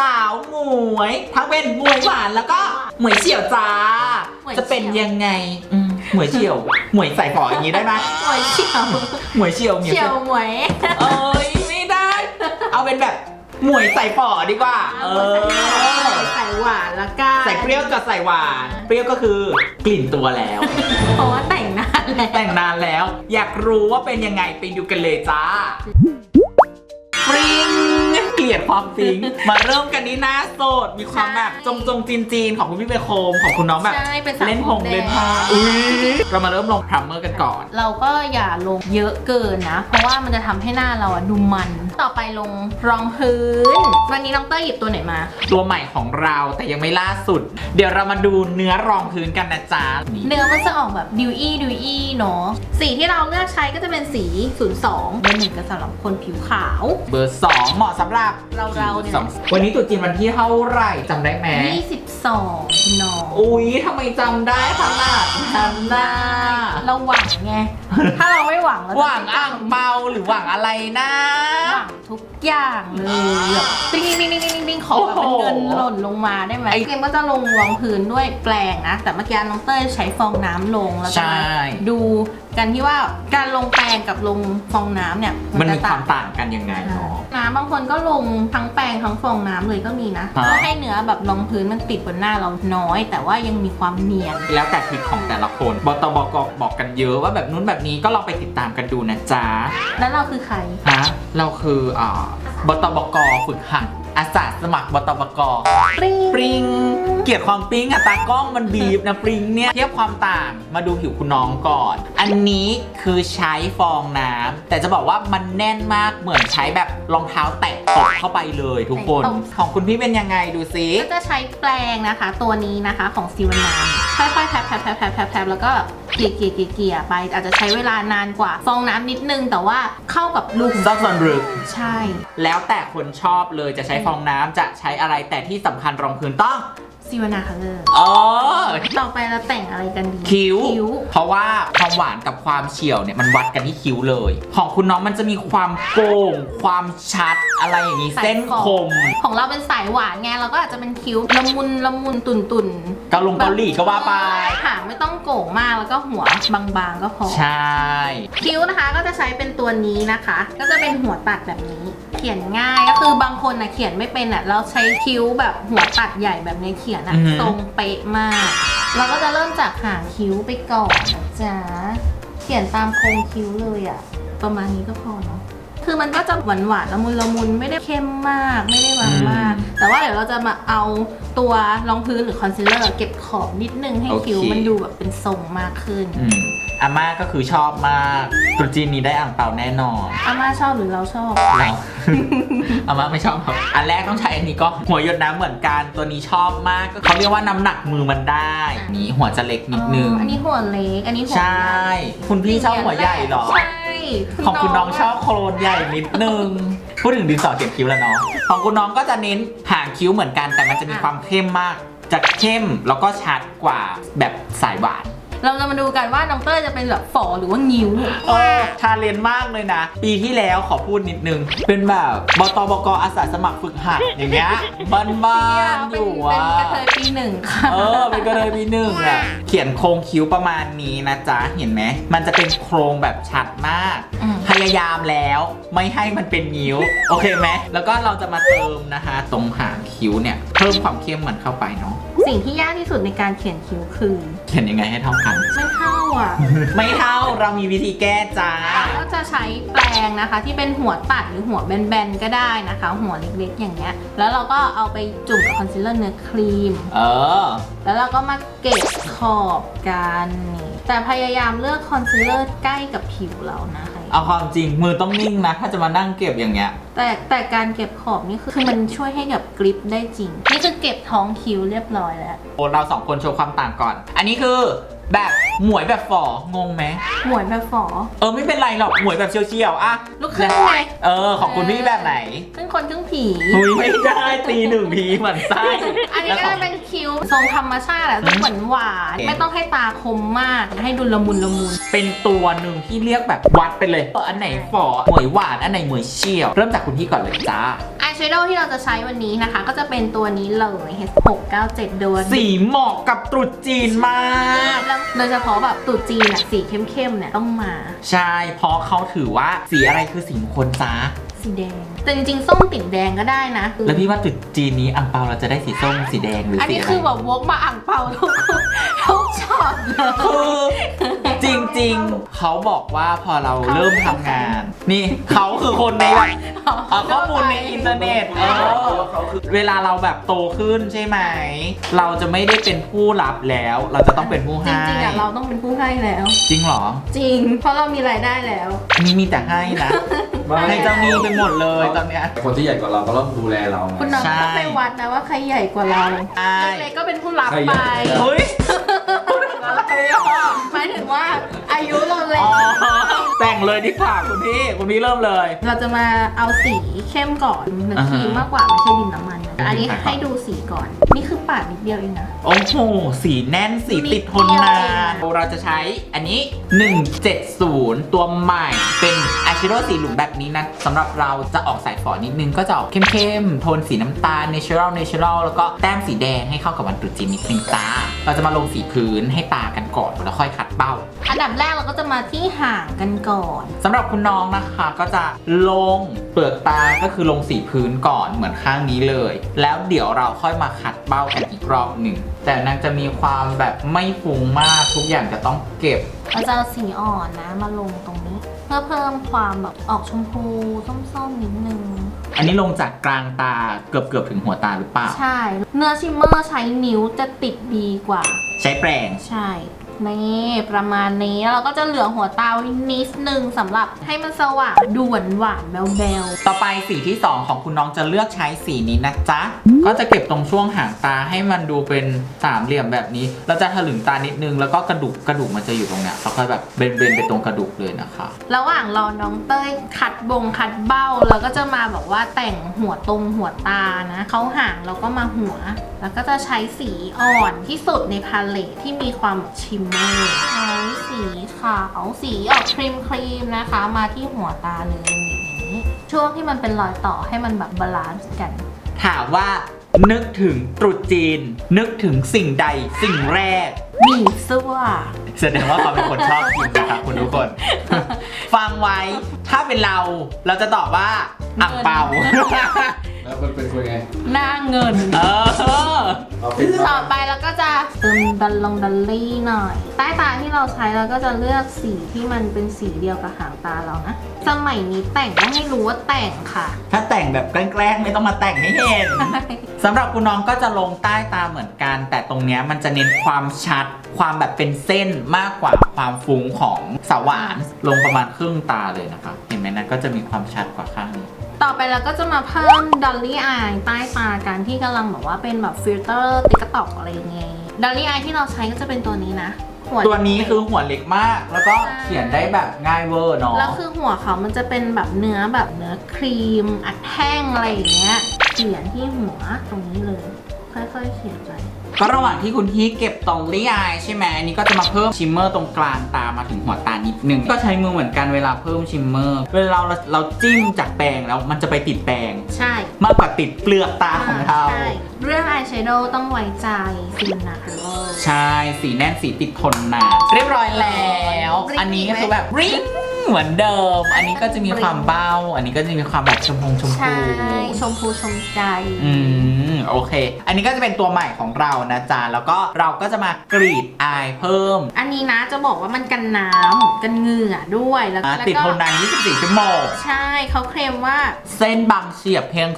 สาวหมวย ทั้งเป็นหมวยหวานแล้วก็หมวยเฉียวจ้า หมวยเฉียว จะเป็นยังไงอืมหมวยเฉียว หมวยใส่ฝออย่างนี้ได้ไหมหมวยเฉียวหมวยเฉียวหมวยเฉียวหมวย เอ้ยไม่ได้ เอาเป็นแบบหมวยใส่ฝอดีกว่า เออ ใส่หวานแล้วก็ใส่เปรี้ยวกับใส่หวาน เปรี้ยวก็คือกลิ่นตัวแล้ว เพราะว่าแต่งหน้าแล้วแต่งนานแล้ว อยากรู้ว่าเป็นยังไงไปดูกันเลยจ้า ฟริงเกลียดความฟริงมาเริ่มกันที่หน้าโสด มีความแบบจงจงจีนจีนๆของคุณพี่เบโคมของคุณน้องแบบใช่เป็นสาวเล่นพงแดเล่นผ้าอุ้ยเรามาเริ่มลงพรัมเมอร์กันก่อน เราก็อย่าลงเยอะเกินนะ เพราะว่ามันจะทำให้หน้าเราอะดูมัน ต่อไปลงรองพื้น วันนี้น้องเต้ยหยิบตัวไหนมา ตัวใหม่ของเราแต่ยังไม่ล่าสุด เดี๋ยวเรามาดูเนื้อรองพื้นกันนะจ๊ะนี่เนื้อมันจะออกแบบดิวอี้ดิวอี้เนาะ สีที่เราเลือกใช้ก็จะเป็นสี 02เบอร์หนึ่งก็สำหรับคนผิวขาว เบอร์สองเหมาะสำหรับเราๆเนี่ย สองวันนี้ตรุษจีนวันที่เท่าไหร่จำได้ไหม22น้อง อุ้ยทำไมจำได้ขนาดนั้นน่ะ เราหวังไง ถ้าเราไม่หวังเราจะหวังอ่างเมาหรือหวังอะไรนะ หวังทุกอย่างเลยแบบติ๊งติ๊งติ๊งติ๊งติ๊งติ๊งขอแบบเป็นโอ้โหเงินหล่นลงมาได้ไหมไอ้ เกมก็จะลงรองพื้นด้วยแปรงนะ แต่เมื่อกี้น้องเต้ยใช้ฟองน้ำลงแล้วใช่จะดูกันที่ว่าการลงแปรงกับลงฟองน้ำเนี่ยมันจะมีความต่างกันยังไงเนาะ น้ำบางคนก็ลงทั้งแปรงทั้งฟองน้ำเลยก็มีนะฮะเพื่อให้เนื้อแบบรองพื้นมันติดบนหน้าเราน้อย แต่ว่ายังมีความเนียน แล้วแต่ทริคของแต่ละคนบตบกบอกกันเยอะว่าแบบนู้นแบบนี้ก็ลองไปติดตามกันดูนะจ๊ะแล้วเราคือใคร ฮะเราคืออ่าบตบกฝึกหัดอาสาสมัครบตบกปริง ปริง เกลียดความปริงอะตากล้องมันบีบนะปริงเนี่ยเทียบความต่างมาดูผิวคุณน้องก่อน อันนี้คือใช้ฟองน้ำแต่จะบอกว่ามันแน่นมากเหมือนใช้แบบรองเท้าแตะตบเข้าไปเลยทุกคนแตะตบของคุณพี่เป็นยังไงดูซิก็จะใช้แปรงนะคะ ตัวนี้นะคะของซิวานามค่อยๆแทบแทบแทบแทบแทบแทบแล้วก็เกลี่ยเกลี่ยเกลี่ยเกลี่ยไป อาจจะใช้เวลานานกว่า ฟองน้ำนิดนึง แต่ว่าเข้ากับรูขุมซอกซอนรึกใช่ แล้วแต่คนชอบเลยจะใช้ฟองน้ำจะใช้อะไรแต่ที่สำคัญรองพื้นต้อง ซิวานาคัลเลอร์ อ๋อ ต่อไปเราแต่งอะไรกันดี คิ้ว คิ้ว เพราะว่าความหวานกับความเฉียวเนี่ยมันวัดกันที่คิ้วเลย ของคุณน้องมันจะมีความโก่งความชัดอะไรอย่างนี้สายเส้นขอบคม ของเราเป็นสายหวานไงเราก็อาจจะเป็นคิ้วละมุนละมุนตุ่นตุ่นเกาลงเกาหลีก็ว่าไปค่ะไม่ต้องโก่งมากแล้วก็หัวบางๆก็พอ ใช่ คิ้วนะคะก็จะใช้เป็นตัวนี้นะคะ ก็จะเป็นหัวตัดแบบนี้ เขียนง่ายก็คือบางคนนะเขียนไม่เป็นอะเราใช้คิ้วแบบหัวตัดใหญ่แบบนี้เขียนอะทรงเป๊ะมาก เราก็จะเริ่มจากหางคิ้วไปก่อนนะจ๊ะเขียนตามโครงคิ้วเลยอะประมาณนี้ก็พอเนาะคือมันก็จะหวานหวานๆละมุนละมุนไม่ได้เข้มมากไม่ได้หวานมาก แต่ว่าเดี๋ยวเราจะมาเอาตัวรองพื้นหรือคอนซีลเลอร์เก็บขอบนิดนึงให้คิ้วมันดูแบบเป็นทรงมากขึ้น อืม อาม่าก็คือชอบมากตรุษจีนนี้ได้อ่างเปาแน่นอนอาม่าชอบหรือเราชอบ เรา อาม่าไม่ชอบครับอันแรกต้องใช้อันนี้ก็หัวหยดน้ำเหมือนกันตัวนี้ชอบมากก็เขาเรียกว่าน้ำหนักมือมันได้นี่หัวจะเล็กนิดนึง อันนี้หัวเล็ก อันนี้หัวใช่ คุณพี่ชอบหัวใหญ่เหรอ ใช่ของคุณน้องชอบโครนใหญ่นิดนึง พูดถึงดินสอเขียนคิ้วแล้วเนาะของคุณน้องก็จะเน้นหางคิ้วเหมือนกันแต่มันจะมีความเข้มมาก จะเข้มแล้วก็ชัดกว่าแบบสายหวาน เราจะมาดูกันว่าน้องเต้ยจะเป็นแบบฝอหรือว่างิ้วเออชาเลนจ์มากเลยนะ ปีที่แล้วขอพูดนิดนึง เป็นแบบบตบกอาสาสมัครฝึกหัดอย่างเงี้ยบ้านบ้านๆอเป็นยู่เป็นอะ กระเทยปีหนึ่งค่ะ เออเป็นกระเลยปีหนึ่งอะ เขียนโครงคิ้วประมาณนี้นะจ๊ะ เห็นไหม มันจะเป็นโครงแบบชัดมาก อืมพ ยายามแล้วไม่ให้มันเป็นนิ้ว โอเคไหมแล้วก็เราจะมาเติมนะคะ ตรงหางคิ้วเนี่ยเพิ่มความเข้มมันเข้าไปเนาะสิ่งที่ยากที่สุดในการเขียนคิ้วคือ เขียนยังไงให้เท่ากัน ไม่เท่าอะ ไม่เท่าเรามีวิธีแก้จ้าก็จะใช้แปรงนะคะ ที่เป็นหัวตัดหรือหัวแบนๆก็ได้นะคะ หัวเล็กๆอย่างเงี้ย แล้วเราก็เอาไปจุ่มกับคอนซีลเลอร์เนื้อครีม เออ แล้วเราก็มาเก็บขอบกันนี่แต่พยายามเลือกคอนซีลเลอร์ใกล้กับผิวเรานะคะ เอาความจริงมือต้องนิ่งนะ ถ้าจะมานั่งเก็บอย่างเงี้ย แต่แต่การเก็บขอบนี่คือคือมันช่วยให้กับกริปได้จริง นี่คือเก็บท้องคิ้วเรียบร้อยแล้ว โอ้เราสองคนโชว์ความต่างก่อน อันนี้คือ แบบหมวยแบบฝ่องงไหม หมวยแบบฝอ เออไม่เป็นไรหรอกหมวยแบบเชียวๆอะลูกครึ่งไง เออ ของคุณพี่แบบไหนครึ่งคนครึ่งผี หุยไม่ได้ตีหนึ่งทีเหมือนไส้อันนี้ก็จะเป็นคิ้วทรงธรรมชาติอะจะเหมือนหวานไม่ต้องให้ตาคมมาก ให้ดูละมุนละมุน เป็นตัวหนึ่งที่เรียกแบบวัดไปเลยเอออันไหนฝ่อหมวยหวานอันไหนหมวยเชี่ยว เริ่มจากคุณพี่ก่อนเลยจ้า อันแชโดว์ที่เราจะใช้วันนี้นะคะ ก็จะเป็นตัวนี้เลย H697 โดนสีเหมาะกับตรุษจีนมาก แล้วโดยเฉพาะแบบตรุ๊จีนอะสีเข้มๆเนี่ยต้องมา ใช่ เพราะเขาถือว่าสีอะไรคือสีมงคลจ้าสีแดง แต่จริงๆ ส้มติ่งแดงก็ได้นะ แล้วพี่ว่าตรุษจีนนี้อังเปาเราจะได้สีส้มสีแดงหรืออันสีนี้อะไรคือแบบวกมาอ่างเปาทุก ทุกช็อตเลย คือจริงๆ เขาบอกว่าพอเราเริ่มทำงาน นี่เขาคือคนในแบบเอาข้อมูลในอินเทอร์เน็ตเออเวลาเราแบบโตขึ้นใช่ไหม เราจะไม่ได้เป็นผู้รับแล้ว เราจะต้องเป็นผู้จให้ ริงๆอะเราต้องเป็นผู้ให้แล้ว จริงเหรอ จริง เพราะเรามีรายได้แล้ว มีมีแต่ให้นะ ให้เจ้าหนี้ไปหมดเลยตอนเนี้ย คนที่ใหญ่กว่าเราก็ต้องดูแลเราไง คุณน้องใช่ ต้องไปวัดนะว่าใครใหญ่กว่าเราใช่เล็กๆก็เป็นผู้รับใครใหไปญ่ เฮ้ยอะไรอะ หมายถึงว่าอายุเราเล็อ๋กอแต่งเลยดีกว่าคุณพี่คุณพี่เริ่มเลย เราจะมาเอาสีเข้มก่อนเนื้อครีมอ่าฮะมากกว่าไม่ใช่ดินน้ำมันนะอันนี้ครับให้ดูสีก่อน นี่คือปาดนิดเดียวเองนะ โอ้โห สีแน่นสีติดทนนาน เราจะใช้อันนี้ 170 ตัวใหม่ เป็นอายแชโดว์สีหลุมแบบนี้นะสำหรับเราจะออกสายฝอนิดนึงก็จะออกเข้มๆ โทนสีน้ำตาล natural natural แล้วก็แต้มสีแดงให้เข้ากับวันตรุษจีนนิดนึงจ้า เราจะมาลงสีพื้นให้ตากันก่อนแล้วค่อยขัดเบ้าอันดับแรกเราก็จะมาที่ห่างกันก่อน สำหรับคุณน้องนะคะก็จะลงเปลือกตาก็คือลงสีพื้นก่อนเหมือนข้างนี้เลย แล้วเดี๋ยวเราค่อยมาคัดเบ้ากันอีกรอบหนึ่งแต่นางจะมีความแบบไม่ฟุ้งมากทุกอย่างจะต้องเก็บ เราจะเอาสีอ่อนนะมาลงตรงนี้ เพื่อเพิ่มความแบบออกชมพูส้มๆนิดนึง อันนี้ลงจากกลางตาเกือบเกือบๆถึงหัวตาหรือเปล่า ใช่ เนื้อชิมเมอร์ใช้นิ้วจะติดดีกว่า ใช้แปรง ใช่ นี่ประมาณนี้แล้วเราก็จะเหลือหัวตาไว้นิดนึงสำหรับให้มันสว่างดูหวานหวานๆแบวแบวต่อไปสีที่ 2 ของคุณน้องจะเลือกใช้สีนี้นะจ๊ะ ก็จะเก็บตรงช่วงหางตาให้มันดูเป็นสามเหลี่ยมแบบนี้ เราจะถลึงตานิดนึงแล้วก็กระดูกกระดูกมันจะอยู่ตรงเนี้ยเราค่อยแบบเบนเบนๆไปตรงกระดูกเลยนะคะๆระหว่างรอน้องเต้ยคัดบงคัดเบ้าเราก็จะมาแบบว่าแต่งหัวตรงหัวตานะเขาห่างเราก็มาหัว แล้วก็จะใช้สีอ่อนที่สุดในพาเลตที่มีความแบบชิมเมอร์ใช้สีขาวสีออกครีมครีมๆนะคะ มาที่หัวตาเลยอย่างนี้ ช่วงที่มันเป็นรอยต่อให้มันแบบบาลานซ์กัน ถามว่า นึกถึงตรุษจีน นึกถึงสิ่งใดสิ่งแรกมีเสื้อแสดงว่าเขาเป็นคนชอบกินนะครับคุณทุกคน ฟังไว้ถ้าเป็นเราเราจะตอบว่าอ่างเปา แล้วมันเป็นคนไง หน้าเงิน เออ เอาเป็นต่อไปเราก็จะเติมดันลงดัลลี่หน่อย ใต้ตาที่เราใช้เราก็จะเลือกสีที่มันเป็นสีเดียวกับหางตาเรานะ สมัยนี้แต่งต้องให้รู้ว่าแต่งค่ะ ถ้าแต่งแบบแกล้งๆไม่ต้องมาแต่งให้เห็น สำหรับคุณน้องก็จะลงใต้ตาเหมือนกัน แต่ตรงเนี้ยมันจะเน้นความชัด ความแบบเป็นเส้นมากกว่าความฟุ้งของสวาน ลงประมาณครึ่งตาเลยนะคะ เห็นไหมนะก็จะมีความชัดกว่าข้างนี้ ต่อไปเราก็จะมาเพิ่มดอลลี่อายใต้ตากันที่กำลังแบบว่าเป็นแบบฟิลเตอร์ติ๊กตอกอะไรอย่างเงี้ยดอลลี่อายที่เราใช้ก็จะเป็นตัวนี้นะหัตัวนี้คือหัวเล็กมาก แล้วก็ใช่เขียนได้แบบง่ายเวอร์เนาะแล้วคือหัวเขามันจะเป็นแบบเนื้อแบบเนื้อครีม อัดแท่งอะไรอย่างเงี้ยเขียนที่หัวตรงนี้เลย ค่อยๆเขียนไป ก็ระหว่างที่คุณพี่เก็บตรงลี่อายใช่ไหมอันนี้ก็จะมาเพิ่มชิมเมอร์ตรงกลางตามาถึงหัวตานิดนึง ก็ใช้มือเหมือนกันเวลาเพิ่มชิมเมอร์ เวลาเราเราจิ้มจากแปรงแล้วมันจะไปติดแปรงใช่มากกว่าติดเปลือกตาของเราใช่เรื่องอายแชโดว์ต้องไว้ใจซินนาคาโรใช่สีแน่นสีติดทนนานเรียบร้อยแล้วริ้งอันนี้อีกไหมคือแบบริ้ง เหมือนเดิม อันนี้ก็จะมีความเบ้า อันนี้ก็จะมีความแบบชมพูชมใช่พูชมพูชมใจ อืมโอเค อันนี้ก็จะเป็นตัวใหม่ของเรานะจ๊ะแล้วก็เราก็จะมากรีดอายเพิ่ม อันนี้นะจะบอกว่ามันกันน้ำกันเหงื่อด้วย แล้วอะแล้วติดก็ทนนาน24ชั่วโมง ใช่เขาเคลมว่า เส้นบางเฉียบเพียง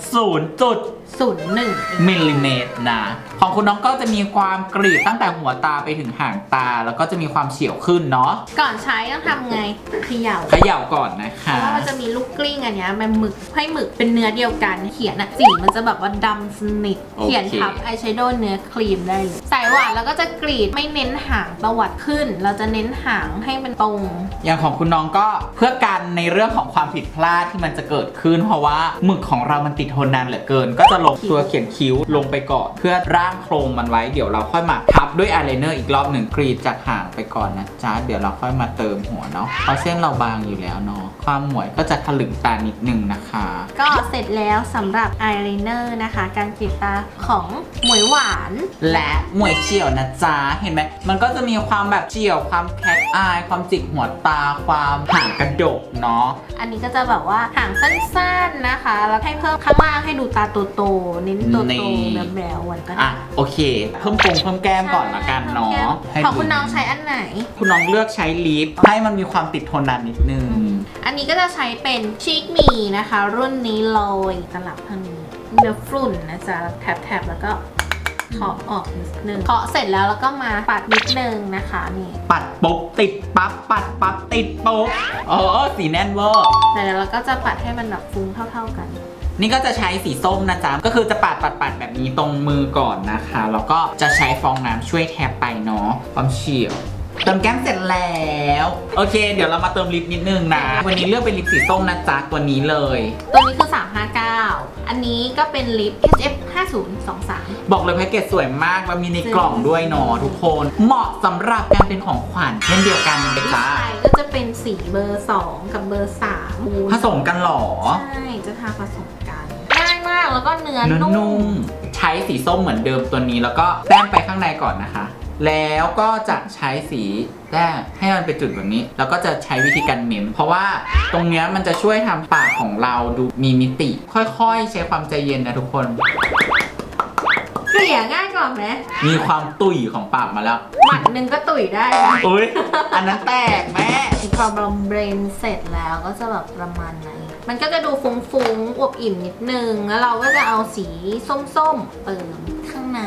0.1 01มิลลิเมตรนะ ของคุณน้องก็จะมีความกรีดตั้งแต่หัวตาไปถึงห่างตา แล้วก็จะมีความเฉียวขึ้นเนาะก่อนใช้ต้องทำไงเขย่าเขย่าก่อนนะเพคะราะว่ามันจะมีลูกกลิ้งอันเนี้ยมันหมึกให้หมึกเป็นเนื้อเดียวกัน เขียนอะสีมันจะแบบว่าดำสนิทโอเคเขียนทับอายแชโดว์เนื้อครีมได้เลยสายหวานแล้วก็จะกรีดไม่เน้นหางตวัดขึ้น เราจะเน้นหางให้เป็นตรง อย่างของคุณน้องก็เพื่อกันในเรื่องของความผิดพลาดที่มันจะเกิดขึ้น เพราะว่าหมึกของเรามันติดทนนานเหลือเกิน ก็จะจะลงตัวเขียนคิ้วลงไปก่อนเพื่อร่างโครงมันไว้เดี๋ยวเราค่อยมาทับด้วยอายไลเนอร์อีกรอบหนึ่งกรีดจากห่างไปก่อนนะจ๊ะเดี๋ยวเราค่อยมาเติมหัวเนาะเพราะเส้นเราบางอยู่แล้วเนาะความหมวยก็จะถลึงตานิดนึงนะคะ ก็เสร็จแล้วสำหรับอายไลเนอร์นะคะ การกรีดตาของหมวยหวาน และหมวยเฉียวนะจ๊ะเห็นไหมมันก็จะมีความแบบเฉียวความแคทอายความจิกหัวตาความห่างกระดกเนาะอันนี้ก็จะแบบว่าหางสั้นๆนะคะ แล้วให้เพิ่มข้างล่างให้ดูตาโตๆเน้นโตนี่ๆแบบแบวๆหวานก็ได้อะโอเค เพิ่มปรุงเพิ่มแก้มก่อนละกันเนาะให้ของดูคุณน้องใช้อันไหน คุณน้องเลือกใช้ลิปให้มันมีความติดทนนานนิดนึง อันนี้ก็จะใช้เป็นชิคมีนะคะ รุ่นนี้เลยตลับเท่านี้เนื้อฝุ่นนะจ๊ะแทบๆแล้วก็เคาะออกนิดนึงเคาะเสร็จแล้วแล้วก็มาปัดนิดนึงนะคะนี่ปัดปุ๊บติดปั๊บปัดปั๊บติดปุ๊บเออสีแน่นเวอร์แต่เดี๋ยวเราก็จะปัดให้มันแบบฟุ้งเท่า ๆกัน นี่ก็จะใช้สีส้มนะจ๊ะ ก็คือจะปัดปัดปัดแบบนี้ตรงมือก่อนนะคะ แล้วก็จะใช้ฟองน้ำช่วยแทบไปเนาะความเฉียวเติมแก้มเสร็จแล้ว โอเค เดี๋ยวเรามาเติมลิปนิดนึงนะ วันนี้เลือกเป็นลิปสีส้มนะจ๊ะตัวนี้เลย ตัวนี้คือ 359 อันนี้ก็เป็นลิป HF 5023 บอกเลยแพ็กเกจสวยมากแล้วมีในกล่องด้วยเนาะทุกคน เหมาะสำหรับการเป็นของขวัญเช่นเดียวกันเลยที่จ้าใช้ก็จะเป็นสีเบอร์ 2 กับเบอร์3ผสมกันเหรอ ใช่ จะทาผสมกันง่ายมาก แล้วก็เนื้อเนื้อนุ่นุ่มมใช้สีส้มเหมือนเดิมตัวนี้ แล้วก็แต้มไปข้างในก่อนนะคะ แล้วก็จะใช้สีแต้มให้มันเป็นจุดแบบนี้ แล้วก็จะใช้วิธีการเมมเพราะว่าตรงเนี้ยมันจะช่วยทำปากของเราดูมีมิติ ค่อยๆ ใช้ความใจเย็นนะทุกคน เกลี่ยง่ายกว่าไหมมีความตุยของปากมาแล้วหมัดหนึ่งก็ตุ๋ยได้นะอุ้ยอันนั้นแตกแม่ พอเราเบรนเสร็จแล้วก็จะแบบประมาณไหน มันก็จะดูฟุ้งๆอวบอิ่มนิดนึง แล้วเราก็จะเอาสีส้มๆเติมข้างใน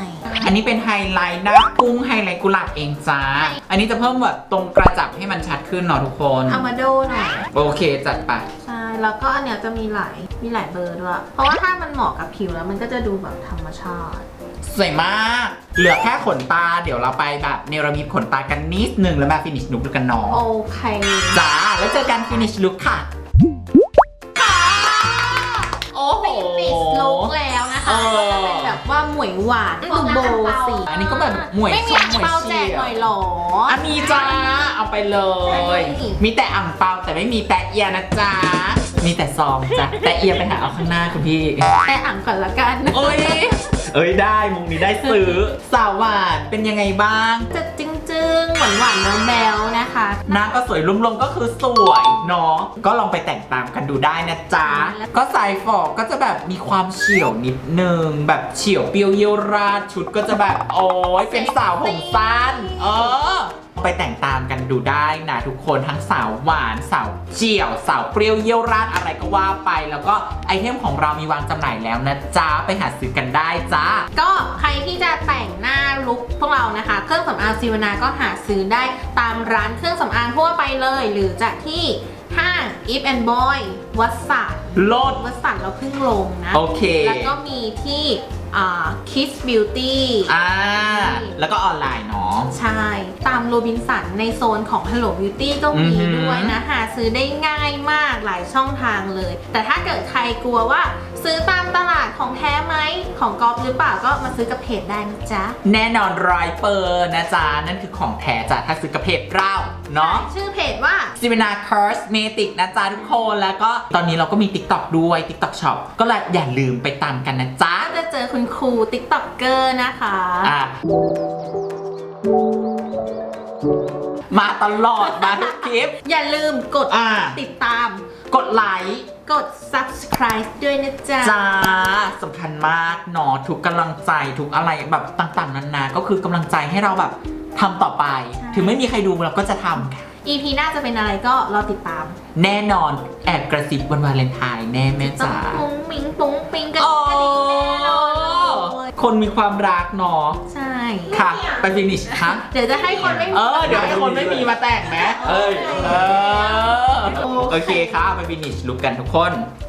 อันนี้เป็นไฮไลท์หน้ากุ้งไฮไลท์กุหลาบเองจ้า อันนี้จะเพิ่มแบบตรงกระจับให้มันชัดขึ้นเนาะทุกคนเอามาโดหน่อย โอเคจัดไป ใช่ แล้วก็อันเนี้ยจะมีหลาย มีหลายเบอร์ด้วย เพราะว่าถ้ามันเหมาะกับผิวแล้วมันก็จะดูแบบธรรมชาติ สวยมาก เหลือแค่ขนตา เดี๋ยวเราไปแบบเนรมิตขนตากันนิดนึงแล้วมาฟินิชลุคกันเน้องโอเค จ้า แล้วเจอกันฟินิชลุคค่ะ โอ้โหฟิสลุกแล้วนะคะเออก็จะเป็นแบบว่าหมวยหวานดูโบสีอันนี้ก็แบบหมวยไม่มีชมอ่างหมวยเปาแจเชีกยหน่อยเหรออันนี้จ้าเอาไปเลยใช่มีแต่อ่างเปาแต่ไม่มีแตะเอียนะจ๊ะมีแต่ซองจ้ะแต่เอียไปหาเอาข้างหน้าคุณพี่แต่อ่างก่อนละกันเอ้ยเอ้ยได้มุงนี้ได้ซื้อสาวหวานเป็นยังไงบ้างจะจึงจึ งๆหวานหวานๆแบวๆนะคะ หน้าก็สวยรวมๆก็คือสวยเนาะก็ลองไปแต่งตามกันดูได้นะจ๊ะแล้วก็สายฝอกก็จะแบบมีความเฉียวนิดนึง แบบเฉียวเปรี้ยวเยี่ยวราดชุดก็จะแบบ โอ้ยเป็นสาวผมสั้นเออ ไปแต่งตามกันดูได้นะทุกคนทั้งสาวหวานสาวเจียวสาวเปรี้ยวเยี่ยวราดอะไรก็ว่าไป แล้วก็ไอเทมของเรามีวางจำหน่ายแล้วนะจ๊ะไปหาซื้อกันได้จ้า ก็ใครที่จะแต่งหน้าลุคพวกเรานะคะ เครื่องสำอางซีวนาก็หาซื้อได้ตามร้านเครื่องสำอางทั่วไปเลย หรือจากที่ห้าง If and Boy วัดสันโลด วัดสันเราเพิ่งลงนะ โอเค แล้วก็มีที่ อ่า Kiss Beauty อ่า แล้วก็ออนไลน์เนาะ ใช่ ตามโรบินสันในโซนของ Hello Beauty ก็มีอือหือ ด้วยนะหาซื้อได้ง่ายมากหลายช่องทางเลย แต่ถ้าเกิดใครกลัวว่า ซื้อตามตลาดของแท้ไหมของกอฟหรือเปล่าก็มาซื้อกับเพจได้นะจ๊ะแน่นอนร้อยเปอร์นะจ๊ะ นั่นคือของแท้จ้ะถ้าซื้อกับเพจเราเนาะ ชื่อเพจว่า ซิมินาคอร์สเมติกนะจ๊ะทุกคน แล้วก็ตอนนี้เราก็มี TikTok ด้วย TikTok Shop ก็เลยอย่าลืมไปตามกันนะจ๊ะ ก็จะเจอคุณครูติ๊กต็อกเกอร์นะคะ อะมาตลอดมาทุกคลิป อย่าลืมกดอะติดตาม กดไลค์กด subscribe ด้วยนะจ๊ะ จ้าสำคัญมากเนาะทุกกำลังใจทุกอะไรแบบต่างๆนานาก็คือกำลังใจให้เราแบบทำต่อไปถึงไม่มีใครดูเราก็จะทำค่ะ EP หน้าจะเป็นอะไรก็รอติดตาม แน่นอนแอบกระซิบวันวาเลนไทน์แน่แม่ต้องจ๋าปุ้งมิงปุ้งปิงกันโอ้กระดิ่งแน่นอนเลย คนมีความรักเนาะใช่ ค่ะ ไปฟินิชคะเดี๋ยวจะให้คนไม่มีเออ เดี๋ยวให้คนไม่มีมาแต่งไหมเอ้ยเออโอเคค่ะไปฟินิชลุกกันทุกคนโ